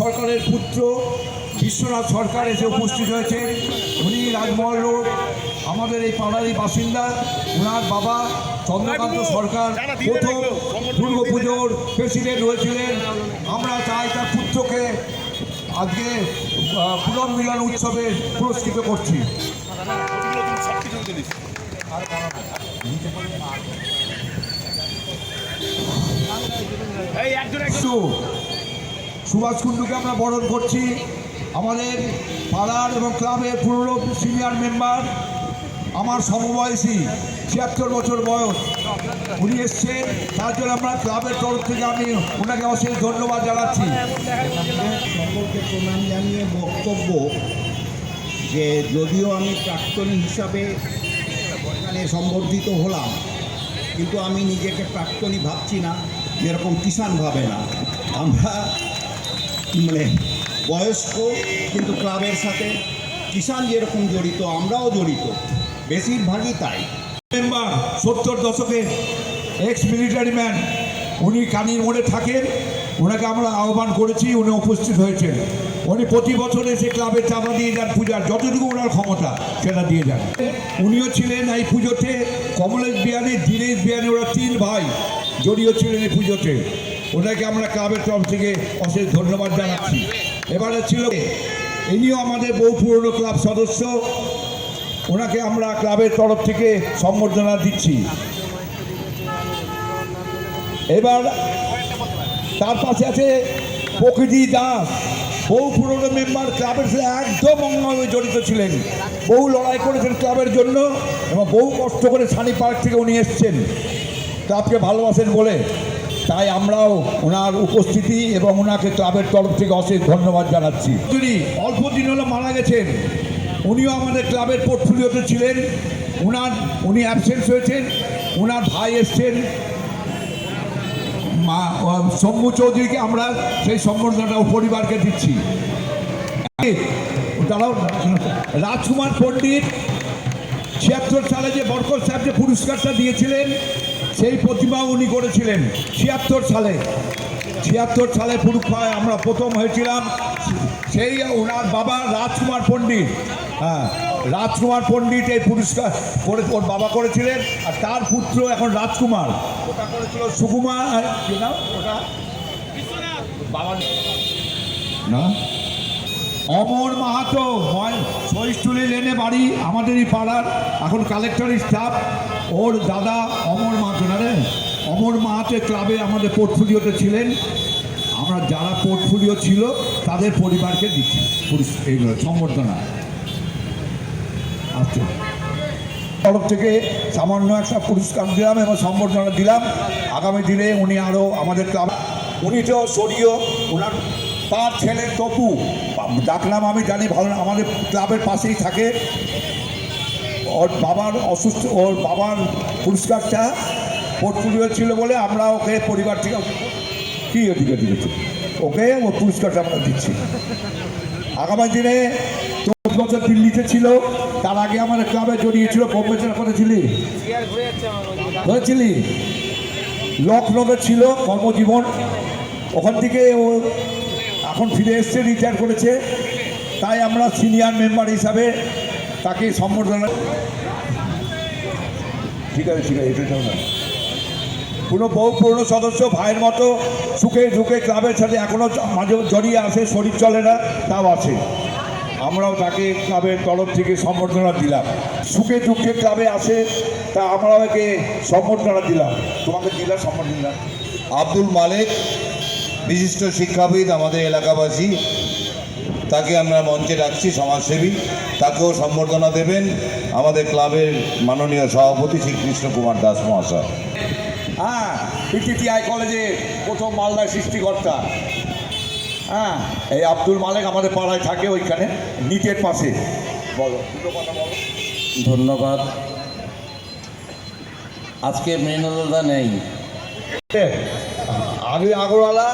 সরকারের পুত্র বিশ্বনাথ সরকার এসে উপস্থিত হয়েছে। উনি রাজমহল রোড আমাদের এই পাড়ারই বাসিন্দা ওনার বাবা চন্দ্রকান্ত সরকার প্রথম দুর্গা পুজোর প্রেসিডেন্ট হয়েছিলেন। আমরা চাই তার পুত্রকে আজকে পুনর্মিলন উৎসবে পুরস্কৃত করছি। সুভাষ কুণ্ডুকে আমরা বরণ করছি। আমাদের পাড়ার এবং ক্লাবের পুরনো সিনিয়র মেম্বার, আমার সমবয়সী, ছিয়াত্তর বছর বয়স। উনি এসছেন, তার জন্য আমরা ক্লাবের তরফ থেকে আমি ওনাকে অশেষ ধন্যবাদ জানাচ্ছি। সকলকে প্রণাম জানিয়ে বক্তব্য যে যদিও আমি প্রাক্তনী হিসাবে এখানে সম্বর্ধিত হলাম, কিন্তু আমি নিজেকে প্রাক্তনী ভাবছি না, যেরকম কিষাণ ভাবে না। আমরা মানে বয়স্ক, কিন্তু ক্লাবের সাথে কিষাণ যেরকম জড়িত, আমরাও জড়িত। বেশিরভাগই তাই। মেম্বার, সত্তর দশকে এক্স মিলিটারি ম্যান উনি কানির মোড়ে থাকেন। ওনাকে আমরা আহ্বান করেছি, উনি উপস্থিত হয়েছেন। উনি প্রতি বছর এসে ক্লাবে চাঁদা দিয়ে যান পূজার, যতটুকু ওনার ক্ষমতা, সেটা দিয়ে যান। উনিও ছিলেন এই পুজোতে, কমলেশ বিয়ানি দীনেশ বিয়ানি ওরা তিন ভাই জড়িয়ে ছিলেন এই পুজোতে। ওনাকে আমরা ক্লাবের তরফ থেকে অশেষ ধন্যবাদ জানাচ্ছি। এবারে ছিল ইনিও আমাদের বহু পুরনো ক্লাব সদস্য। ওনাকে আমরা ক্লাবের তরফ থেকে সম্বর্ধনা দিচ্ছি। এবার তার পাশে আছে প্রকৃতি দাস। বহু পুরনো মেম্বার ক্লাবের সাথে একদম অঙ্গভাবে জড়িত ছিলেন। বহু লড়াই করেছেন ক্লাবের জন্য এবং বহু কষ্ট করে সানি পার্ক থেকে উনি এসছেন। ক্লাবকে ভালোবাসেন বলে। তাই আমরাও ওনার উপস্থিতি এবং ওনাকে ক্লাবের তরফ থেকে অশেষ ধন্যবাদ জানাচ্ছি। তিনি অল্প দিন হলো মারা গেছেন, উনিও আমাদের ক্লাবের পোর্টফোলিওতে ছিলেন। ওনার উনি অ্যাবসেন্স হয়েছেন ওনার ভাই এসছেন। মা শম্ভু চৌধুরীকে আমরা সেই সম্বর্ধনাটা পরিবারকে দিচ্ছি। দাঁড়াও, রাজকুমার পণ্ডিত ছিয়াত্তর সালে যে বরকর সাহেব যে পুরস্কারটা দিয়েছিলেন সেই প্রতিমা উনি করেছিলেন ছিয়াত্তর সালে। ছিয়াত্তর সালে পুরুক্ষায় আমরা প্রথম হয়েছিলাম। সেই ওনার বাবা রাজকুমার পণ্ডিত। হ্যাঁ রাজকুমার পণ্ডিত এই পুরস্কার করে ওর বাবা করেছিলেন। আর তার পুত্র এখন রাজকুমার। ওটা করেছিল সুকুমার ওটা? বাবা না? অমর মাহাতো সহিষ্ঠুলি লেনে বাড়ি আমাদেরই পাড়ার। এখন কালেক্টরের স্টাফ ওর দাদা অমর মাহাতো, না রে? অমর মাহাতো ক্লাবে আমাদের পোর্টফোলিওতে ছিলেন। আমরা যারা পোর্টফোলিও ছিল, তাদের পরিবারকে দিচ্ছি। এইগুলো সম্বর্ধনা। আচ্ছা তরফ থেকে সামান্য একটা পুরস্কার দিলাম এবং সম্বর্ধনা দিলাম। আগামী দিনে উনি আরও আমাদের ক্লাব উনি তো সরিয়ে ওনার তার ছেলে তপু। ডাকলাম আমি জানি ভালো আমাদের ক্লাবের পাশেই থাকে। ওর বাবার অসুস্থ, ওর বাবার পুরস্কারটা পোর্টফোলিও ছিল বলে আমরা ওকে পরিবার থেকে, কী ওদিকে দিয়েছি ওকে ওর পুরস্কারটা আমরা দিচ্ছি। আগামী দিনে চব্বিশ বছর দিল্লিতে ছিল, তার আগে আমাদের ক্লাবে জড়িয়েছিল, বোম্বে করেছিলি? হয়েছিলি? লখনৌতে ছিল কর্মজীবন। ওখান থেকে ও এখন ফিরে এসছে রিটায়ার করেছে। তাই আমরা সিনিয়র মেম্বার হিসাবে তাকে সম্বর্ধনা ঠিক আছে ঠিক আছে, এটা না। পুরো বহু পুরনো সদস্য ভাইয়ের মতো সুখে ঢুকে ক্লাবের সাথে এখনও মাঝে জড়িয়ে আসে শরীর চলে না, তাও আছে। আমরাও তাকে ক্লাবের তরফ থেকে সম্বর্ধনা দিলাম। সুখে দুঃখে ক্লাবে আসে তা আমরাও একে সম্বর্ধনা দিলাম। তোমাকে দিলাম সম্বর্ধনা। আব্দুল মালেক বিশিষ্ট শিক্ষাবিদ আমাদের এলাকাবাসী তাকে আমরা মঞ্চে ডাকছি সমাজসেবী। তাকেও সম্বর্ধনা দেবেন আমাদের ক্লাবের মাননীয় সভাপতি শ্রীকৃষ্ণ কুমার দাস মহাশয়। হ্যাঁ পিটিটিআই কলেজে প্রথম মালদায় সৃষ্টিকর্তা। হ্যাঁ এই আব্দুল মালেক আমাদের পাড়ায় থাকে ওইখানে নিটের পাশে। বলো দুটো কথা বলো। ধন্যবাদ। আজকে মৃণালদা নেই। আগে আগরওয়ালা,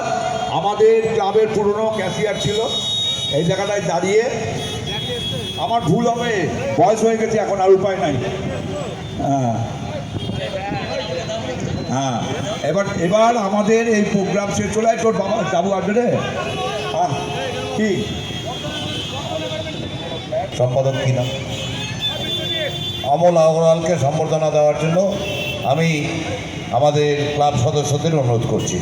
আমাদের ক্লাবের পুরনো ক্যাশিয়ার ছিল। এই জায়গাটায় দাঁড়িয়ে আমার ভুল হবে, বয়স হয়ে গেছে, এখন আর উপায় নাই। হ্যাঁ। হ্যাঁ। এবার এবার আমাদের এই প্রোগ্রাম শেষ চলে তোর বাবা যাব আসবে রে। কি? সম্পাদক কি নাম? অমল আগরওয়ালকে সম্বর্ধনা দেওয়ার জন্য আমি আমাদের ক্লাব সদস্যদের অনুরোধ করছি।